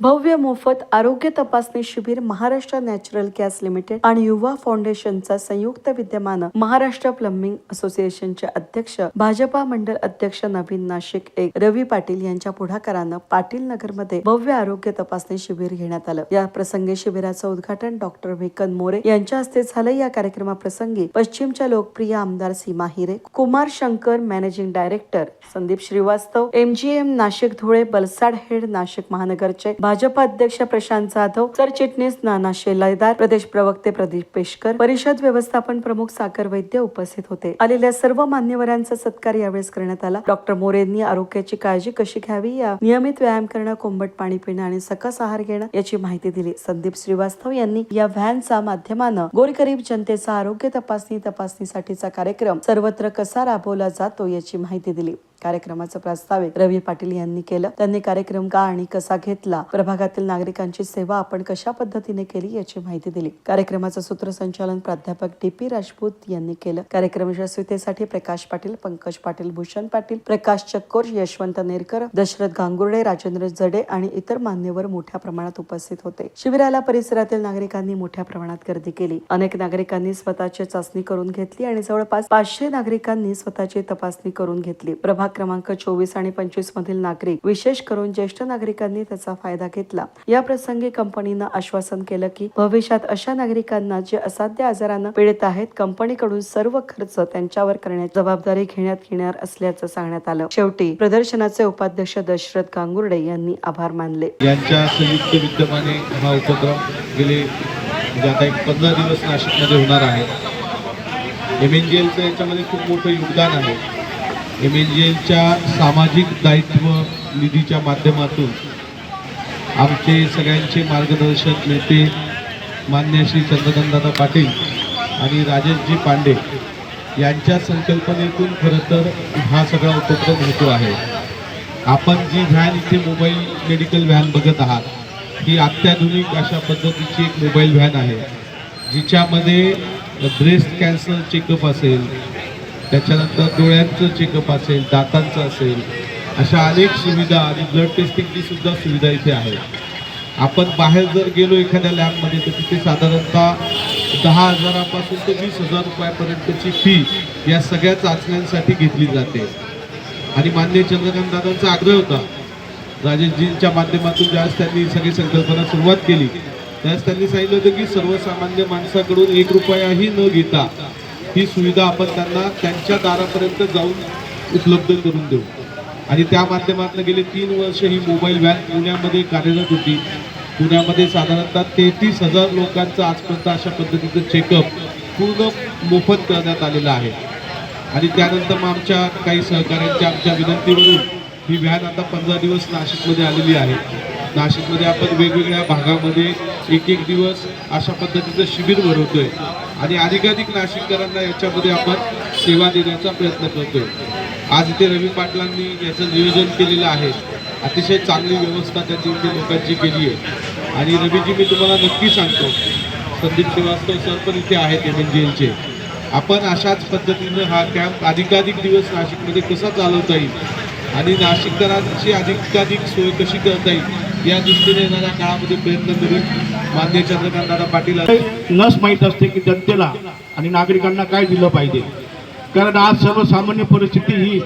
भव्य मोफत आरोग्य तपासणी शिबिर महाराष्ट्र नॅचरल गॅस लिमिटेड आणि युवा फाउंडेशनचा संयुक्त विद्यमान महाराष्ट्र प्लंबिंग असोसिएशनचे अध्यक्ष भाजपा मंडळ अध्यक्ष नवीन नाशिक एक रवी पाटील यांच्या पुढाकारानं पाटील नगरमध्ये भव्य आरोग्य तपासणी शिबिर घेण्यात आलं. या प्रसंगी शिबिराचं उद्घाटन डॉक्टर विकन मोरे यांच्या हस्ते झालं. या कार्यक्रमाप्रसंगी पश्चिमच्या लोकप्रिय आमदार Seema Hire Kumar Shankar managing director Sandeep Shrivastava MGM Nashik Dhule Balsad head Nashik महानगरचे Bhajap अध्यक्ष प्रशांत जाधव सरचिटणीस नाना शेलाईदार प्रदेश प्रवक्ते प्रदीप पेशकर परिषद व्यवस्थापन प्रमुख साखर वैद्य उपस्थित होते. आलेल्या सर्व मान्यवरांचा सत्कार यावेळेस करण्यात आला. डॉक्टर मोरेंनी आरोग्याची काळजी कशी घ्यावी या नियमित व्यायाम करणं कोंबट पाणी पिणं आणि सकस आहार घेणं याची माहिती दिली. संदीप श्रीवास्तव यांनी या व्हॅनच्या माध्यमानं गोरगरीब जनतेचा आरोग्य तपासणी तपासणीसाठीचा कार्यक्रम सर्वत्र कसा राबवला जातो याची माहिती दिली. कार्यक्रमाचं प्रास्ताविक रवी पाटील यांनी केलं. त्यांनी कार्यक्रम का आणि कसा घेतला? प्रभागातील नागरिकांची सेवा आपण कशा पद्धतीने केली याची माहिती दिली. कार्यक्रमाचं सूत्रसंचालन प्राध्यापक डी पी राजपूत यांनी केलं. कार्यक्रम यशस्वीतेसाठी प्रकाश पाटील पंकज पाटील भूषण पाटील प्रकाश चक्कोर यशवंत नेरकर दशरथ गांगुर्डे राजेंद्र जडे आणि इतर मान्यवर मोठ्या प्रमाणात उपस्थित होते. शिबिराला परिसरातील नागरिकांनी मोठ्या प्रमाणात गर्दी केली. अनेक नागरिकांनी स्वतःची चाचणी करून घेतली आणि जवळपास पाचशे नागरिकांनी स्वतःची तपासणी करून घेतली. प्रभाग क्रमांक चोवीस आणि पंचवीस मधील नागरिक विशेष करून ज्येष्ठ नागरिकांनी त्याचा फायदा घेतला. या प्रसंगी कंपनीनं आश्वासन केलं की भविष्यात अशा नागरिकांना जे असाध्य आजारानं पीडित आहेत कंपनीकडून सर्व खर्च त्यांच्यावर करण्याची जबाबदारी घेण्यात येणार असल्याचं सांगण्यात आलं. शेवटी प्रदर्शनाचे उपाध्यक्ष दशरथ गांगुर्डे यांनी आभार मानले. यांच्या संयुक्त विद्यमाने हा उपक्रम गेले म्हणजे आता एक पंधरा दिवस नाशिकमध्ये होणार आहे. एम एन जी एलचं याच्यामध्ये खूप मोठं योगदान आहे. एम एन जी एनच्या सामाजिक दायित्व निधीच्या माध्यमातून आमचे सगळ्यांचे मार्गदर्शक नेते मान्य श्री चंद्रकांतदादा पाटील आणि राजेशजी पांडे यांच्या संकल्पनेतून खरं तर हा सगळा उपक्रम होतो आहे. आपण जी व्हॅन इथे मोबाईल मेडिकल व्हॅन बघत आहात ही अत्याधुनिक अशा पद्धतीची एक मोबाईल व्हॅन आहे जिच्यामध्ये ब्रेस्ट कॅन्सर चेकअप असेल त्याच्यानंतर डोळ्यांचं चेकअप असेल दातांचं असेल अशा अनेक सुविधा आणि ब्लड टेस्टिंगची सुद्धा सुविधा इथे आहे. आपण बाहेर जर गेलो एखाद्या लॅबमध्ये तर तिथे साधारणतः दहा हजारापासून ते वीस हजार रुपयापर्यंतची फी या सगळ्या चाचण्यांसाठी घेतली जाते. आणि मान्य चंद्रकांत दादांचा आग्रह होता. राजेशजींच्या माध्यमातून ज्यावेळेस त्यांनी सगळी संकल्पना सुरुवात केली त्यावेळेस त्यांनी सांगितलं होतं की सर्वसामान्य माणसाकडून एक रुपयाही न घेता ही सुविधा आपण त्यांना त्यांच्या दारापर्यंत जाऊन उपलब्ध करून देऊ. आणि त्या माध्यमातून गेले तीन वर्ष ही मोबाईल व्हॅन पुण्यामध्ये कार्यरत होती. पुण्यामध्ये साधारणतः तेहतीस हजार लोकांचं आजपर्यंत अशा पद्धतीचं चेकअप पूर्ण मोफत करण्यात आलेलं आहे. आणि त्यानंतर मग आमच्या काही सहकाऱ्यांच्या आमच्या विनंतीवरून ही व्हॅन आता पंधरा दिवस नाशिकमध्ये आलेली आहे. नाशिकमध्ये आपण वेगवेगळ्या भागामध्ये एक एक दिवस अशा पद्धतीचं शिबिर भरवतोय. आणि अधिकाधिक नाशिककरांना याच्यामध्ये आपण सेवा देण्याचा प्रयत्न करतोय. आज इथे रवी पाटलांनी याचं नियोजन केलेलं आहे. अतिशय चांगली व्यवस्था त्यांनी इथे लोकांची केली आहे. आणि रवीजी मी तुम्हाला नक्की सांगतो संदीप श्रीवास्तव सर पण इथे आहेत एम एन जी एलचे आपण अशाच पद्धतीनं हा कॅम्प अधिकाधिक दिवस नाशिकमध्ये कसा चालवता येईल? आणि नाशिककरांची अधिकाधिक सोय कशी करता येईल? या दृष्टीने येणाऱ्या काळामध्ये प्रयत्न करून मान्य चंद्रकांतदादा पाटील नस माहीत असते की जनतेला आणि नागरिकांना काय दिलं पाहिजे? कारण आज सर्वसामान्य परिस्थिती ही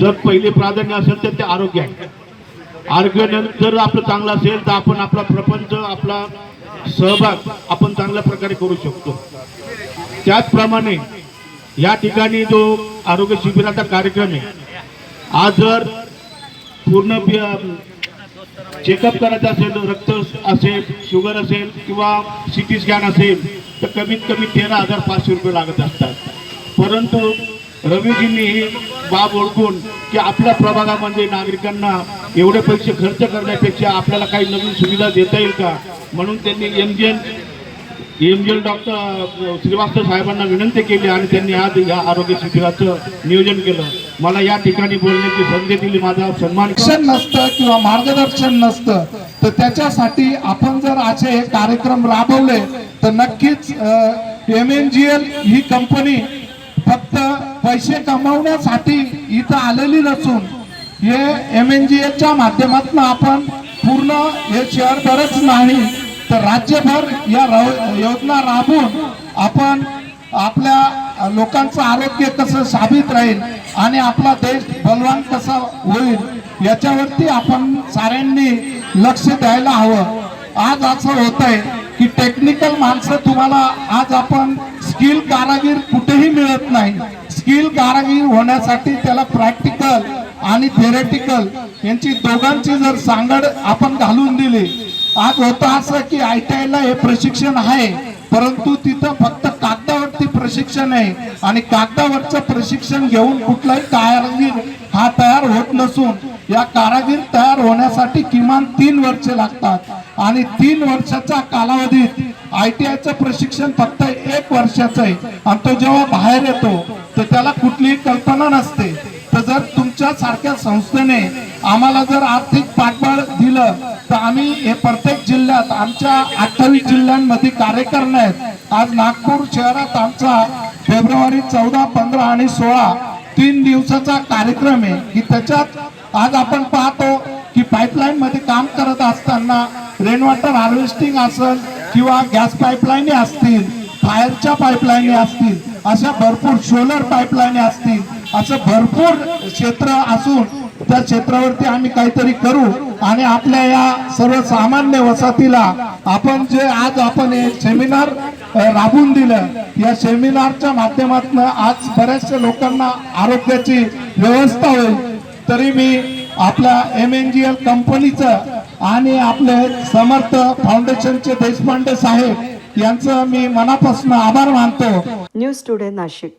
जर पहिले प्राधान्य असेल तर ते आरोग्य आहे. आरोग्य जर आपलं चांगलं असेल तर आपण आपला प्रपंच आपला सहभाग आपण चांगल्या प्रकारे करू शकतो. त्याचप्रमाणे या ठिकाणी जो आरोग्य शिबिराचा कार्यक्रम आहे आज जर पूर्ण चेकअप करायचं असेल रक्त असेल शुगर असेल किंवा सिटी स्कॅन असेल तर कमीत कमी तेरा हजार पाचशे रुपये लागत असतात. परंतु रवीजींनी ही बाब ओळखून की आपल्या प्रभागामध्ये नागरिकांना एवढे पैसे खर्च करण्यापेक्षा आपल्याला काही नवीन सुविधा देता येईल का? म्हणून त्यांनी M MGL M G L doctor Shrivastava साहेबांना विनंती केली आणि त्यांनी आज या आरोग्य शिबिराचं नियोजन केलं. मला या ठिकाणी बोलण्याची संधी दिली. माझा सन्मान शिक्षण नसतं किंवा मार्गदर्शन नसतं तर त्याच्यासाठी आपण जर असे हे कार्यक्रम राबवले तर नक्कीच एम एन जी एल ही कंपनी फक्त पैसे कमावण्यासाठी इथं आलेली नसून हे एम एन जी एलच्या माध्यमातून आपण पूर्ण हे शहरभरच नाही तर राज्यभर या योजना राबवून आपण आपल्या लोकांचं आरोग्य कसं साबित राहील आणि आपला देश बलवान कसा होईल याच्यावरती आपण साऱ्यांनी लक्ष द्यायला हवं. आज असं होत आहे की टेक्निकल माणसं तुम्हाला आज आपण स्किल कारागीर कुठेही मिळत नाही. स्किल कारागीर होण्यासाठी त्याला प्रॅक्टिकल आणि थेरेटिकल यांची दोघांची जर सांगड आपण घालून दिली आज होतं असं की आय टी आयला हे प्रशिक्षण आहे परंतु तिथं फक्त कागदावरती प्रशिक्षण आहे. आणि कागदावरचं प्रशिक्षण घेऊन कुठलाही कारागीर हा तयार होत नसून या कारागीर तयार होण्यासाठी किमान तीन वर्षे लागतात. आणि तीन वर्षाच्या कालावधीत आय टी आयचं प्रशिक्षण फक्त एक वर्षाचं आहे. आणि तो जेव्हा बाहेर येतो तर त्याला कुठलीही कल्पना नसते. तर जर तुमच्या सारख्या संस्थेने आम्हाला जर आर्थिक पाठबळ दिलं आम्ही हे प्रत्येक जिल्ह्यात आमच्या अठ्ठावीस जिल्ह्यांमध्ये कार्यक्रम आहेत. आज नागपूर शहरात आमचा फेब्रुवारी चौदा पंधरा आणि सोळा तीन दिवसाचा कार्यक्रम आहे. की त्याच्यात आज आपण पाहतो की पाईपलाईन मध्ये काम करत असताना रेन वॉटर हार्वेस्टिंग असेल किंवा गॅस पाईपलाईन असतील फायरच्या पाईपलाईन असतील अशा भरपूर सोलर पाईपलाईन असतील असं भरपूर क्षेत्र असून त्या क्षेत्रावरती आम्ही काहीतरी करू. आणि आपल्या या सर्वसामान्य वसाहतीला आपण जे आज आपण हे सेमिनार राबून दिलं या सेमिनारच्या माध्यमातून आज बऱ्याचशा लोकांना आरोग्याची व्यवस्था होईल. तरी मी आपल्या एम एन जी एल कंपनीचं आणि आपले समर्थ फाउंडेशनचे देशपांडे साहेब यांचं मी मनापासून आभार मानतो. News today Nashik.